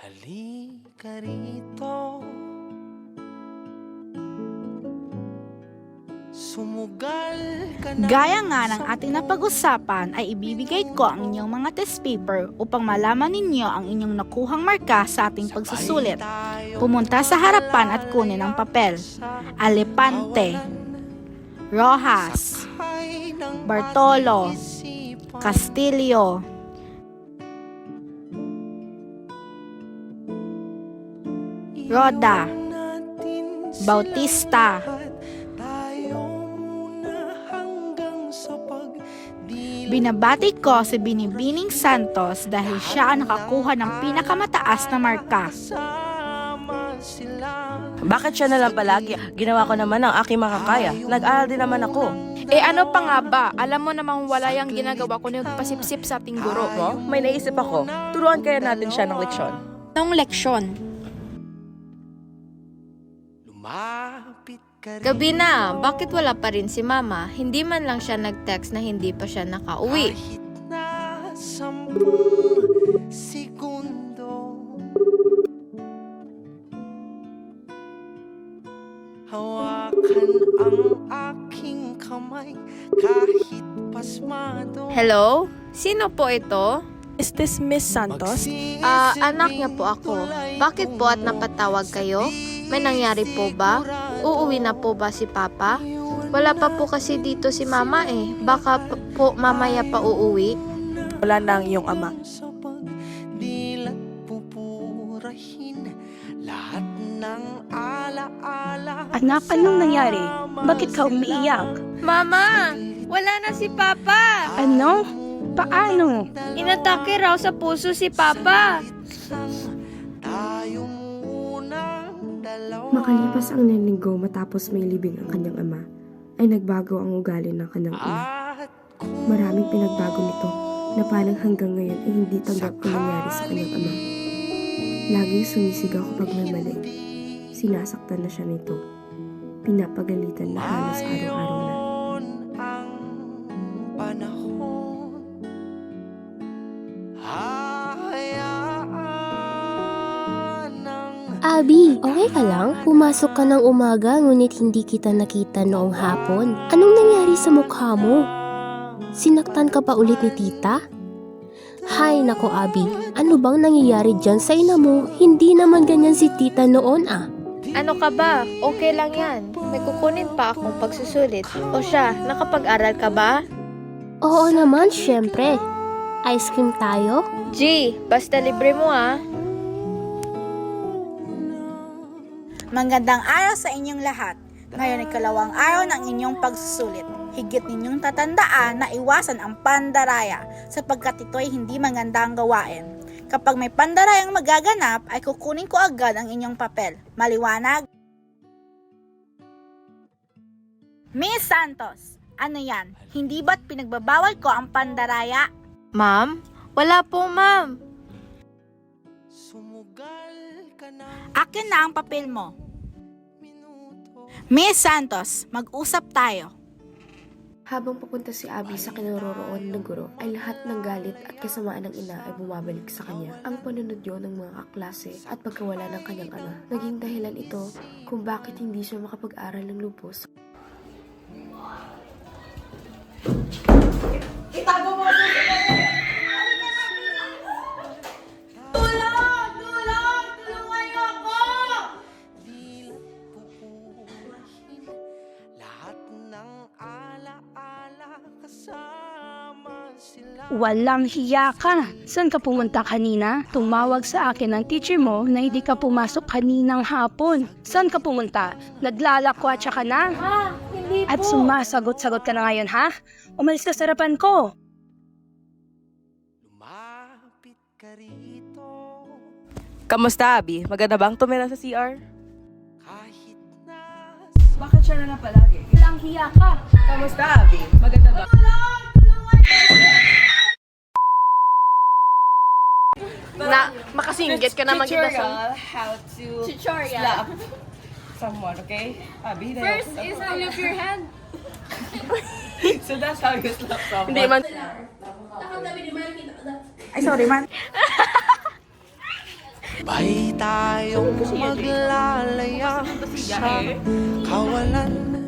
Halika rito. Sumugal ka na Gaya nga ng ating napag-usapan ay ibibigay ko ang inyong mga test paper upang malaman ninyo ang inyong nakuhang marka sa ating pagsusulit. Pumunta sa harapan at kunin ang papel. Alepante, Rojas, Bartolo, Castillo, Roda, Bautista, Tayo muna hanggang sa pagdilim Binabati ko si Binibining Santos dahil siya ang nakakuha ng pinakamataas na marka. Bakit siya na lang palagi? Ginawa ko naman ang aking makakaya. Nag-aral din naman ako. Eh ano pa nga ba? Alam mo namang wala yung ginagawa ko nagpasipsip sa ating guro. Mo, may naisip ako. Turuan kaya natin siya ng leksyon. Anong leksyon? Gabi na, bakit wala pa rin si mama? Hindi man lang siya nag-text na hindi pa siya nakauwi. Kahit na segundo Hawakan ang aking kamay kahit pasmado Hello? Sino po ito? Is this Miss Santos? Ah, anak niya po ako. Bakit po at napatawag kayo? May nangyari po ba? Uuwi na po ba si Papa? Wala pa po kasi dito si Mama eh. Baka po mamaya pa uuwi. Wala na ang iyong ama. Sa pagdilat pupurahin lahat ng alaala Anak, anong nangyari? Bakit ka umiiyak? Mama! Wala na si Papa! Ano? Paano? Inatake raw sa puso si Papa! Makalipas ang ilang linggo matapos may libing ang kanyang ama, ay nagbago ang ugali ng kanyang ina. Maraming pinagbago nito na parang hanggang ngayon ay hindi tanggap ang nangyari sa kanyang ama. Laging sumisigaw kapag may mali. Sinasaktan na siya nito. Pinapagalitan na halos araw-araw na. Abi, okay ka lang? Pumasok ka ng umaga ngunit hindi kita nakita noong hapon. Anong nangyari sa mukha mo? Sinaktan ka pa ulit ni tita? Hay nako Abi, ano bang nangyayari dyan sa ina mo? Hindi naman ganyan si tita noon ah. Ano ka ba? Okay lang yan. May kukunin pa akong pagsusulit. O siya, nakapag-aral ka ba? Oo naman, syempre. Ice cream tayo? G, basta libre mo ah. Magandang araw sa inyong lahat. Ngayon ay kalawang araw ng inyong pagsusulit. Higit ninyong tatandaan na iwasan ang pandaraya sapagkat ito ay hindi magandang gawain. Kapag may pandarayang magaganap ay kukunin ko agad ang inyong papel. Maliwanag? Miss Santos, ano yan? Hindi ba't pinagbabawal ko ang pandaraya? Ma'am? Wala po, ma'am. Akin na ang papel mo. Miss Santos, mag-usap tayo. Habang papunta si Abby sa kinaroroonan ng guro, ay lahat ng galit at kasamaan ng ina ay bumabalik sa kanya. Ang panunod yun ng mga kaklase at pagkawala ng kanyang ama. Naging dahilan ito kung bakit hindi siya makapag-aral ng lubos Dilat Walang hiya ka. Saan ka pumunta kanina? Tumawag sa akin ang teacher mo na hindi ka pumasok kaninang hapon. Saan ka pumunta? Naglalakwatsa ka na? Ah, hindi At sumasagot-sagot ka na ngayon, ha? Umalis ka sa harapan ko. Lumapit ka rito Kamusta, Abi? Maganda bang tumira sa CR? kahit na Bakit siya na lang palagi? Walang hiya ka. Kamusta, Abi? Maganda ba? Na, makasinggit ka naman kita sa... how to Tutorial. slap someone, okay? Abi, First is to lift your hand. so that's how you slap someone. Hindi man. Ay, sorry man. Sabay tayong maglalaya sa kawalan